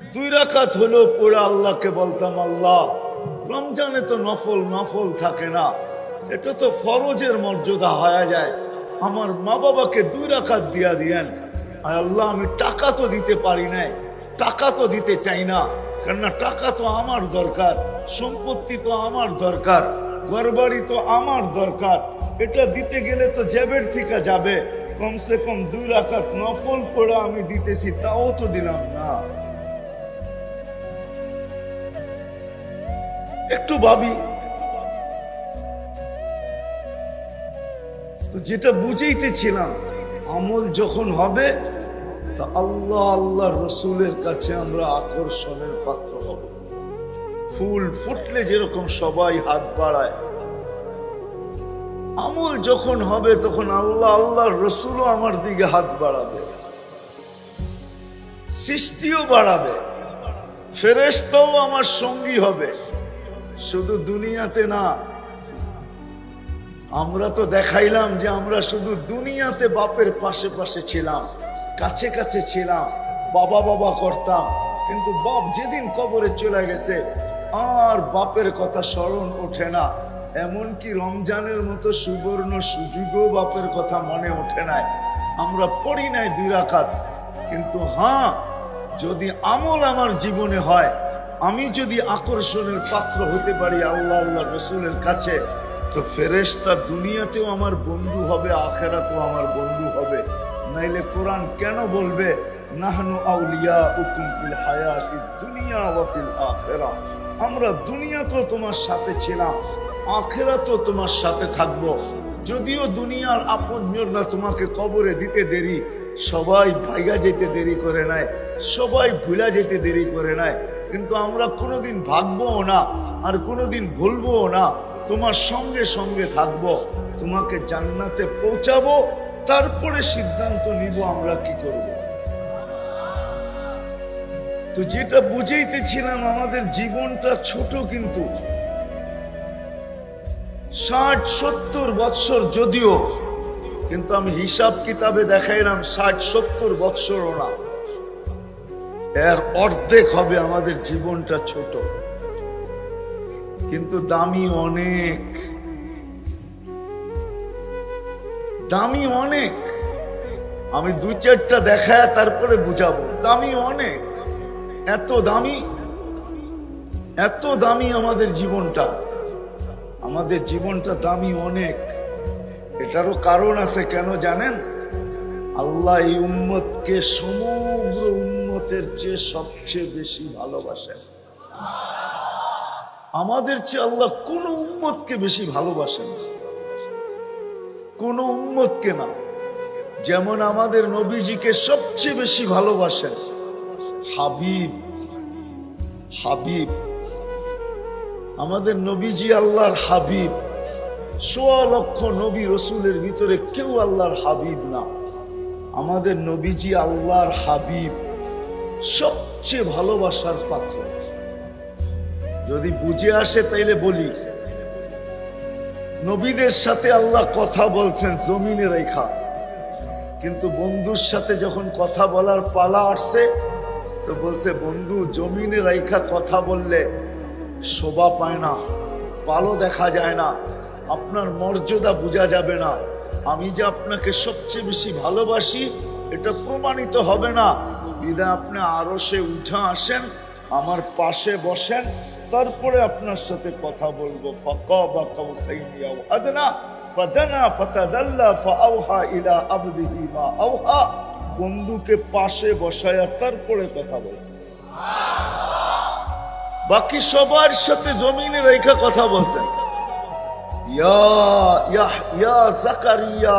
দুই রাখাত হলেও পড়ে আল্লাহকে বলতাম, আল্লাহ, রমজানে তো নফল নফল থাকে না। এটা তো ফরজের মর্যাদা হয়ে যায়। আমার মা বাবাকে দুই রাকাত দিয়া দিয়েন। আর আল্লাহ, আমি টাকা তো দিতে পারি নাই। টাকা তো দিতে চাই না। কেননা টাকা তো আমার দরকার, সম্পত্তি তো আমার দরকার, ঘরবাড়ি তো আমার দরকার। এটা দিতে গেলে তো জেবের থেকে যাবে। কমসে কম দুই রাখাত নফল করে আমি দিতেছি, তাও তো দিলাম না। একটু ভাবি। যেটা বুঝেইতেছিলাম, আমল যখন হবে, তা আল্লাহ আল্লাহ রসুলের কাছে আমরা আকর্ষণের পাত্র হব। ফুল ফুটলে যেরকম সবাই হাত বাড়ায়। আমল যখন হবে, তখন আল্লাহ আল্লাহ রসুলও আমার দিকে হাত বাড়াবে। সৃষ্টিও বাড়াবে। ফেরেস্তাও আমার সঙ্গী হবে। শুধু দুনিয়াতে না, আমরা তো দেখাইলাম যে আমরা শুধু দুনিয়াতে বাপের পাশে পাশে ছিলাম, কাছে কাছে ছিলাম, বাবা বাবা করতাম, কিন্তু বাপ যেদিন কবরে চলে গেছে, আর বাপের কথা স্মরণ ওঠে না। এমনকি রমজানের মতো সুবর্ণ সুযোগও বাপের কথা মনে ওঠে নাই। আমরা পড়ি নাই দুই রাকাত, কিন্তু হ্যাঁ যদি আমল আমার জীবনে হয় আমি যদি আকর্ষণের পাত্র হতে পারি আল্লাহ আল্লাহ রসুলের কাছে, তো ফেরেশতা দুনিয়াতেও আমার বন্ধু হবে, আখেরাতেও আমার বন্ধু হবে। নাইলে কোরআন কেন বলবে? নাহনু আউলিয়া উকুম ফিল হায়াতি দুনিয়া ওয়া ফিল আখিরা। আমরা দুনিয়াতেও তোমার সাথে ছিলাম, আখেরাতেও তোমার সাথে থাকব। যদিও দুনিয়ার আপনজনরা তোমাকে কবরে দিতে দেরি, সবাই ভাইগা যেতে দেরি করে নাই, সবাই ভুলা যেতে দেরি করে নাই। কিন্তু আমরা কোনোদিন ভাববো না, আর কোনোদিন ভুলবো না। তোমার সঙ্গে সঙ্গে থাকব, তোমাকে জান্নাতে পৌঁছাবো, তারপরে সিদ্ধান্ত নিব আমরা কি করব। তো যেটা বুঝাইতেছিলাম, আমাদের জীবনটা ছোট কিন্তু। ষাট, সত্তর বৎসর যদিও, কিন্তু আমি হিসাব কিতাবে দেখাইলাম, ষাট, সত্তর বৎসরও না। এর অর্ধেক হবে আমাদের জীবনটা ছোট। কিন্তু দামি অনেক। দামি অনেক। আমি দু চারটা দেখায় তারপরে বুঝাবো। দামি অনেক। এত দামি। এত দামি আমাদের জীবনটা। আমাদের জীবনটা দামি অনেক। এটারও কারণ আছে কেন জানেন? আল্লাহ এই উম্মতকে সমগ্র উম্মতের চেয়ে সবচেয়ে বেশি ভালোবাসেন আমাদের চেয়ে আল্লাহ কোন উম্মতকে বেশি ভালোবাসেন কোন উম্মতকে না। যেমন আমাদের নবীজিকে সবচেয়ে বেশি ভালোবাসেন হাবিব। হাবিব। আমাদের নবীজি আল্লাহর হাবিব। সোয়া লক্ষ নবী রসুলের ভিতরে কেউ আল্লাহর হাবিব না। আমাদের নবীজি আল্লাহর হাবিব। সবচেয়ে ভালোবাসার পাত্র। যদি বুঝে আসে তাইলে বলি, নবীদের সাথে আল্লাহ কথা বলছেন জমিনে রেখা। কিন্তু বন্ধুর সাথে যখন কথা বলার পালা আসছে, তো বলছে, বন্ধু, জমিনে রেখা কথা বললে শোভা পায় না পালো দেখা যায় না, আপনার মর্যাদা বোঝা যাবে না, আমি যে আপনাকে সবচেয়ে বেশি ভালোবাসি, এটা প্রমাণিত হবে না। বিদায় আপনি আরও সে উঠা আসেন, আমার পাশে বসেন, তারপরে আপনার সাথে কথা বলব। বন্ধুকে পাশে বসায়া তারপরে কথা বলব বাকি সবার সাথে জমিনে রেখা কথা বলছেন। ইয়া ইয়া ইয়া জাকারিয়া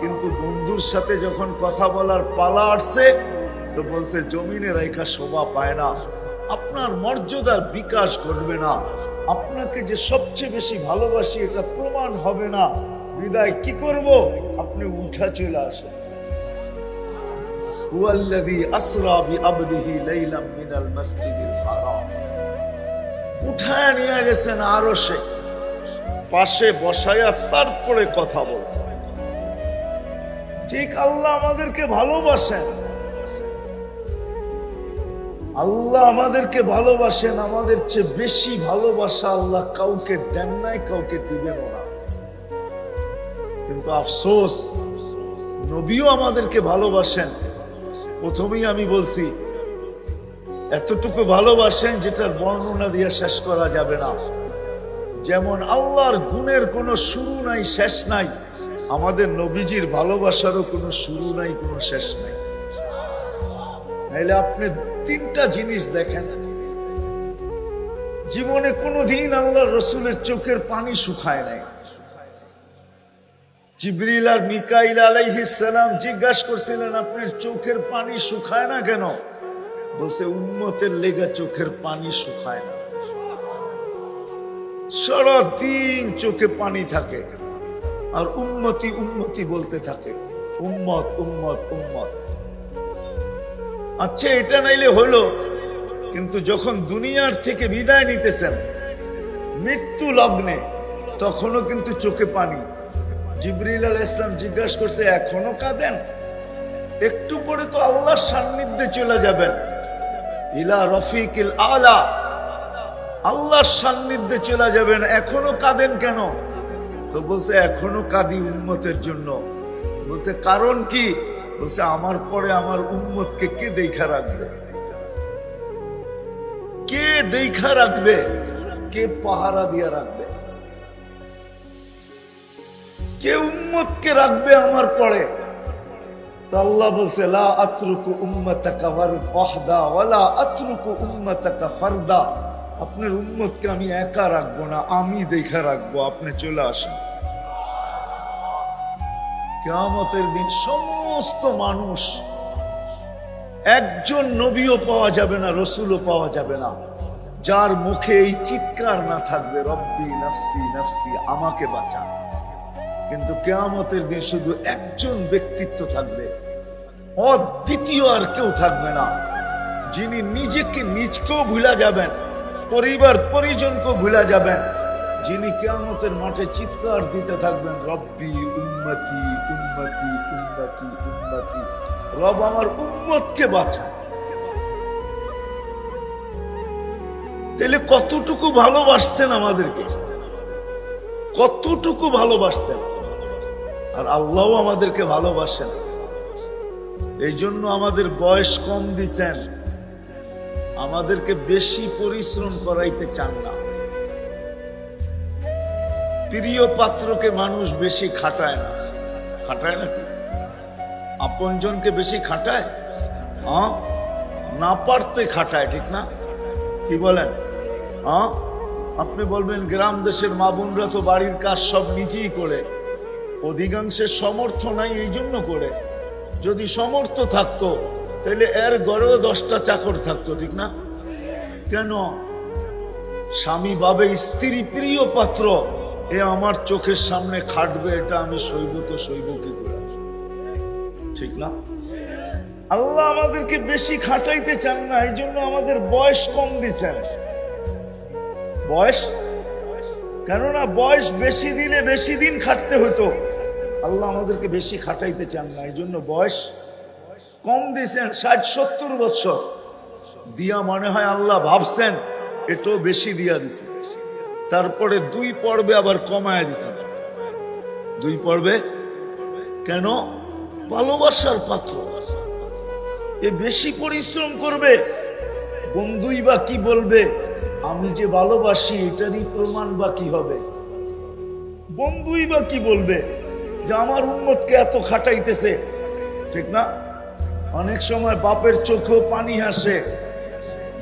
কিন্তু বন্ধুর সাথে যখন কথা বলার পালা আসছে, তো বলছে, জমিনে রেখা শোভা পায় না। আপনার মর্যাদার বিকাশ ঘটবে না। আপনাকে যে সবচেয়ে বেশি ভালোবাসি, এটা প্রমাণ হবে না। বিদায় কি করব? আপনি উঠা চলে আসেন। উঠায় নিয়ে গেছেন আরও সে পাশে বসায়া তারপরে কথা বলছেন। ঠিক আল্লাহ আমাদেরকে ভালোবাসেন। আল্লাহ আমাদেরকে ভালোবাসেন, আমাদের চেয়ে বেশি ভালোবাসা আল্লাহ কাউকে দেন নাই, কাউকে দিবেন না। কিন্তু আফসোস, নবীও আমাদেরকে ভালোবাসেন। প্রথমেই আমি বলছি, এতটুকু ভালোবাসেন যেটার বর্ণনা দিয়ে শেষ করা যাবে না। যেমন আল্লাহর গুণের কোনো শুরু নাই, শেষ নাই আমাদের নবীজির ভালোবাসারও কোনো শুরু নাই, কোনো শেষ নাই। নাইলে আপনি তিনটা জিনিস দেখেন। জীবনে কোনোদিন আল্লাহ রসুলের চোখের পানি শুকায় নাই। জিবরিল আর মিকাইল আলাইহিস সালাম জিজ্ঞাসা করছিলেন, আপনার চোখের পানি শুকায় না কেন? বলছে, উম্মতের লেগে চোখের পানি শুকায় না। সারাদিন চোখে পানি থাকে। আর উন্নতি উন্নতি বলতে থাকে। উম্মত উম্মত উম্মত। আচ্ছা এটা নাইলে হলো কিন্তু যখন দুনিয়ার থেকে বিদায় নিতেছেন, মৃত্যু লগ্নে, তখনও কিন্তু চোখে পানি। জিবরিল আল ইসলাম জিজ্ঞাসা করছে, এখনও কাঁদেন? একটু পরে তো আল্লাহর সান্নিধ্যে চলে যাবেন। ইলা রফিকিল আলা, আল্লাহর সান্নিধ্যে চলে যাবেন। এখনও কাঁদেন কেন? তো বলছে, এখনও কাঁদি উন্মতের জন্য। বলছে, কারণ কি? বলছে, আমার পরে আমার উন্মতকে কে দেখা রাখবে? কে দেখা রাখবে? কে পাহারা দিয়ে রাখবে? কে উম্মতকে রাখবে আমার পরে? আল্লাহ বলছে, লা আতরুকু উম্মতাকা আতরুকু উম্মতাকা আপনার উম্মতকে আমি একা রাখব না, আমি দেখা রাখব, আপনি চলে আসেন। কেয়ামতের দিন সমস্ত মানুষ একজন নবীও পাওয়া যাবে না, রসুলও পাওয়া যাবে না। যার মুখে এই চিৎকার না থাকবে, রব্বি নফসি নফসি, আমাকে বাঁচান। কিন্তু কেয়ামতের দিন শুধু একজন ব্যক্তিত্ব থাকবে, অদ্বিতীয় আর কেউ থাকবে না। যিনি নিজেকে নিজকেও ভুলা যাবেন। পরিবার পরিজনকেও ভুলা যাবেন। যিনি কেয়ামতের মাঠে চিৎকার দিতে থাকবেন, রব্বি উন্নতি উন্নতি উন্নতি উন্নতি রব আমার উন্মতকে বাঁচা। তাহলে কতটুকু ভালোবাসতেন আমাদেরকে? কতটুকু ভালোবাসতেন? আর আল্লাহ আমাদেরকে ভালোবাসেন। এই জন্য আমাদের বয়স কম দিছেন। আমাদেরকে বেশি পরিশ্রম করাইতে চান না। প্রিয় পাত্রকে মানুষ বেশি খাটায় না। খাটায় নাকি আপনজনকে বেশি খাটায়? হ্যাঁ? না পারতে খাটায়, ঠিক না? কি বলেন? হ্যাঁ? আপনি বলবেন, গ্রাম দেশের মা বোনরা তো বাড়ির কাজ সব নিজেই করে। অধিকাংশের সমর্থ নাই এই জন্য করে। যদি সমর্থ থাকতো তাহলে এর গড়েও দশটা চাকর থাকতো, ঠিক না? কেন? স্বামী বাবে স্ত্রী প্রিয় পাত্র, এ আমার চোখের সামনে খাটবে, এটা আমি সইব তো সইব কি করে? ঠিক না? আল্লাহ আমাদেরকে বেশি খাটাইতে চান না, এই জন্য আমাদের বয়স কম দিচ্ছেন বয়স? কেননা বয়স বেশি দিলে বেশি দিন খাটতে হতো আল্লাহ আমাদেরকে বেশি খাটাইতে চান না, এই জন্য বয়স কম দিয়েছেন, ষাট, সত্তর বছর। দিয়া মনে হয় আল্লাহ ভাবছেন, এটাও বেশি দিয়া দিছে। তারপরে দুই পর্বে আবার কমায় দিছেন দুই পর্বে? কেন? ভালোবাসার পাত্র। এ বেশি পরিশ্রম করবে, বন্ধুই বা কি বলবে, আমি যে ভালোবাসি, এটারই প্রমাণ বা কি হবে? বন্ধুই বা কি বলবে, যে আমার উন্মতকে এত খাটাইতেছে, ঠিক না? অনেক সময় বাপের চোখেও পানি আসে।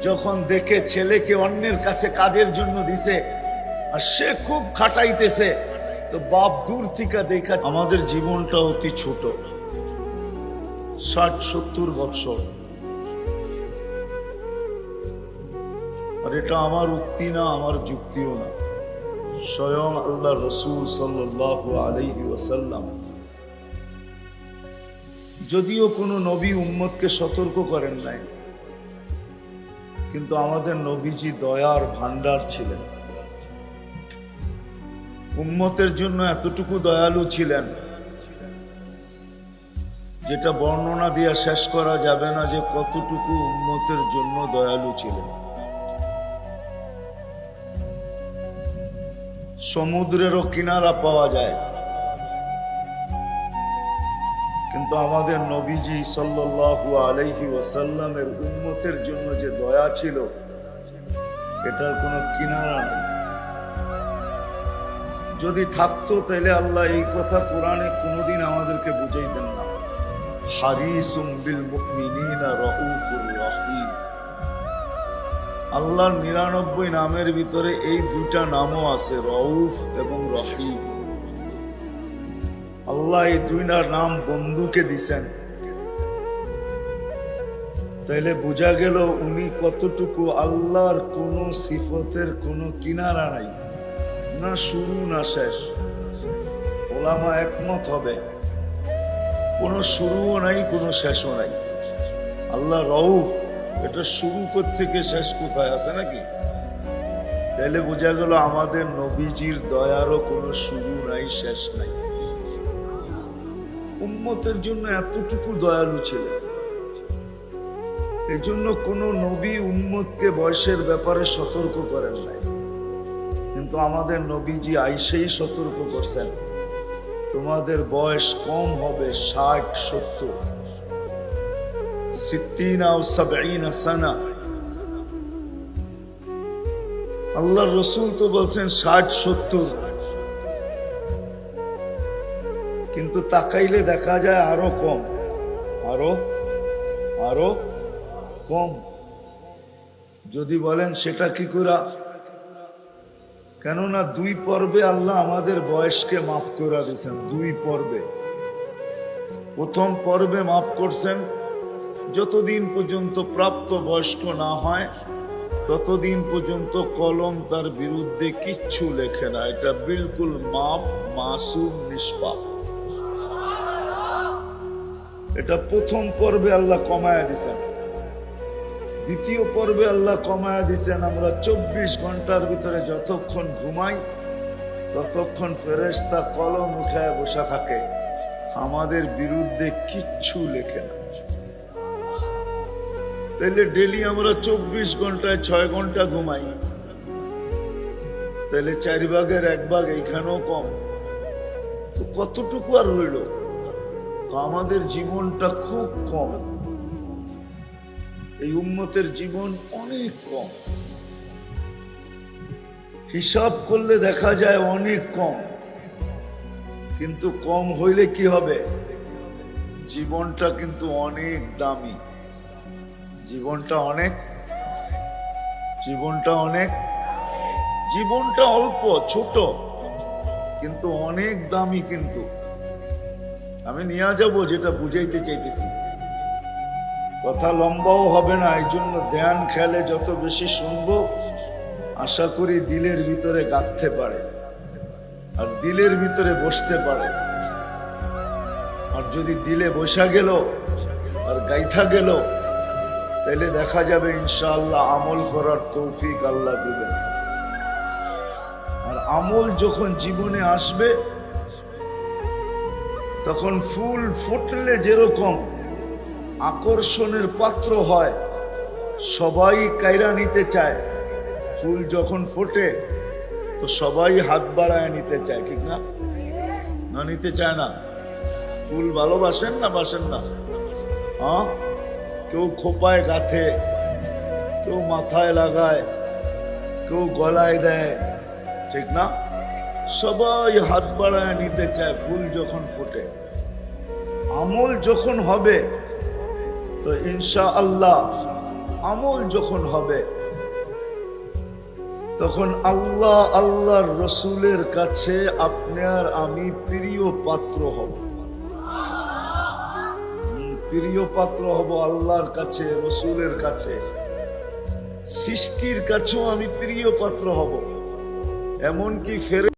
যখন দেখে ছেলেকে অন্যের কাছে কাজের জন্য দিছে, আর সে খুব খাটাইতেছে। তো বাপ দূর থেকে দেখা, আমাদের জীবনটা অতি ছোট। ষাট, সত্তর বৎসর। আর এটা আমার উক্তি না, আমার যুক্তিও না। স্বয়ং আল্লাহ রসুল সাল্লাহ আলহি ওসাল্লাম যদিও কোনো নবী উম্মতকে সতর্ক করেন নাই, কিন্তু আমাদের নবীজি দয়ার ভান্ডার ছিলেন। উম্মতের জন্য এতটুকু দয়ালু ছিলেন, যেটা বর্ণনা দিয়ে শেষ করা যাবে না যে কতটুকু উন্মতের জন্য দয়ালু ছিলেন। সমুদ্রেরও কিনারা পাওয়া যায় কিন্তু আমাদের নবীজি সাল্লাল্লাহু আলাইহি ওয়াসাল্লামের উম্মতের জন্য যে দয়া ছিল, এটার কোনো কিনারা নেই। যদি থাকতো তাহলে আল্লাহ এই কথা কোরআনে কোনোদিন আমাদেরকে বুঝাইতেন না। আল্লাহর নিরানব্বই নামের ভিতরে এই দুটা নামও আছে, রউফ এবং রহিম। আল্লাহ এই দুইটার নাম বন্ধুকে দিছেন। তাইলে বোঝা গেল উনি কতটুকু আল্লাহর কোন সিফতের কোন কিনারা নাই। না শুরু, না শেষ। ওলামা একমত হবে। কোনো শুরুও নাই, কোনো শেষও নাই। আল্লাহ রউফ, এটা শুরু থেকে শেষ কোথায় আছে নাকি? তাইলে বোঝা গেল আমাদের নবীজির দয়ারও কোনো শুরু নাই, শেষ নাই। উম্মতের জন্য এতটুকু দয়ালু ছিলেন। এই জন্য কোন নবী উম্মতকে বয়সের ব্যাপারে সতর্ক করেন নাই। কিন্তু আমাদের নবীজি আইসেই সতর্ক করছেন। তোমাদের বয়স কম হবে ষাট, সত্তর। সানা আল্লাহর রসুল তো বলছেন ষাট, সত্তর। কিন্তু তাকাইলে দেখা যায় আরও কম। আরও আরও কম। যদি বলেন সেটা কি করা কেননা দুই পর্বে আল্লাহ আমাদের বয়সকে মাফ করে দিয়েছেন, দুই পর্বে। প্রথম পর্বে মাফ করছেন, যতদিন পর্যন্ত প্রাপ্ত বয়স্ক না হয়, ততদিন পর্যন্ত কলম তার বিরুদ্ধে কিচ্ছু লেখে না। এটা বিলকুল মাপ মাসুম, নিষ্পাপ। এটা প্রথম পর্বে আল্লাহ কমায়া দিছেন। দ্বিতীয় পর্বে আল্লাহ কমায়া দিছেন, আমরা চব্বিশ ঘণ্টার ভিতরে যতক্ষণ ঘুমাই, ততক্ষণ ফেরেস্তা কলম উঠায় বসা থাকে। আমাদের বিরুদ্ধে কিচ্ছু লেখে না। তাহলে ডেলি আমরা চব্বিশ ঘন্টায় ছয় ঘণ্টা ঘুমাই। তাহলে চার ভাগের এক ভাগ এইখানেও কম। তো কতটুকু আর হইল? তো আমাদের জীবনটা খুব কম। এই উন্মতের জীবন অনেক কম। হিসাব করলে দেখা যায় অনেক কম। কিন্তু কম হইলে কি হবে? জীবনটা কিন্তু অনেক দামি। জীবনটা অনেক জীবনটা অনেক, জীবনটা অল্প, ছোট, কিন্তু অনেক দামি কিন্তু। আমি নিয়ে যাব, যেটা বুঝাইতে চাইতেছি। কথা লম্বাও হবে না, এই জন্য ধ্যান খেলে যত বেশি শুনব আশা করি দিলের ভিতরে গাঁথতে পারে। আর দিলের ভিতরে বসতে পারে। আর যদি দিলে বসা গেল, আর গাইথা গেল তাহলে দেখা যাবে ইনশাআল্লাহ আমল করার তৌফিক আল্লাহ দিবেন। আর আমল যখন জীবনে আসবে তখন ফুল ফুটলে যেরকম আকর্ষণের পাত্র হয়, সবাই কায়রা নিতে চায়। ফুল যখন ফোটে, তো সবাই হাত বাড়ায় নিতে চায়, ঠিক না? না, নিতে চায় না। ফুল ভালোবাসেন না, বাসেন না? হ্যাঁ? কেউ খোপায় গাথে, কেউ মাথায় লাগায়, কেউ গলায় দেয়, ঠিক না? সবাই হাত বাড়ায় নিতে চায়, ফুল যখন ফোটে, আমল যখন হবে, তো ইনশা আল্লাহ আমল যখন হবে, তখন আল্লাহ আল্লাহর রসুলের কাছে আপনার আমি প্রিয় পাত্র হব। প্রিয় পাত্র হব আল্লাহর কাছে, রসুলের কাছে। সৃষ্টির কাছেও আমি প্রিয় পাত্র হব। এমনকি ফেরে